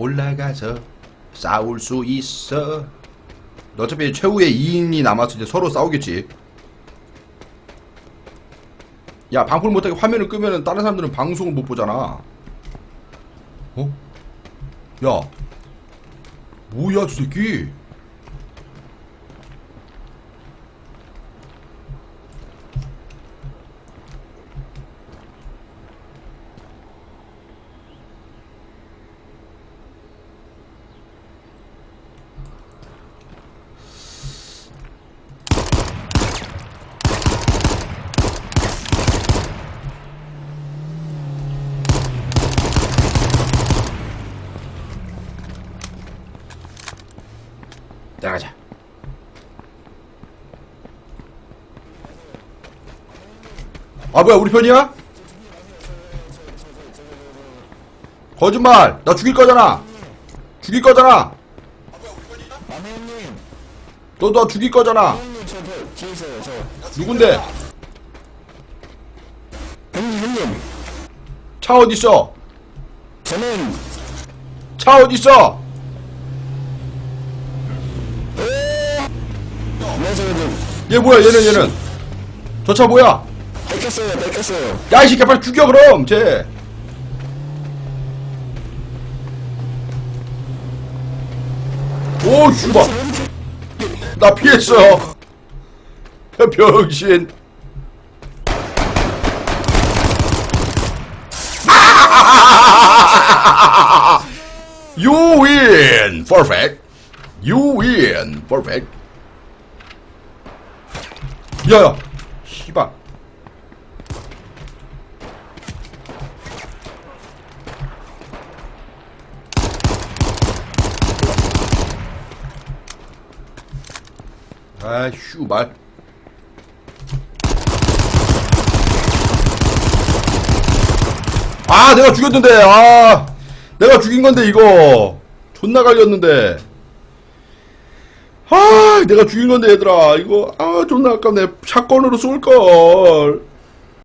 올라가서 싸울 수 있어. 어차피 최후의 2인이 남아서 이제 서로 싸우겠지. 야, 방풀 못하게 화면을 끄면은 다른 사람들은 방송을 못 보잖아. 어? 야. 뭐야, 저 새끼? 나가자. 아 뭐야 우리 편이야? 거짓말! 나 죽일 거잖아! 죽일 거잖아! 너나 죽일 거잖아! 누군데? 차 어딨어? 차 어딨어? 네 저는 얘 뭐야 얘는 얘는 저 차 뭐야? 뺏겼어요 뺏겼어요 야이 새끼 빨리 죽여 그럼 쟤 오, 씨발. 나 피했어. 병신. You win. Perfect. You win. Perfect. 야야. 씨발. 아, 슈발. 아, 내가 죽였는데, 아. 내가 죽인 건데, 이거. 존나 갈렸는데. 아, 내가 죽인 건데, 얘들아. 이거, 아, 존나 아깝네. 샷건으로 쏠걸.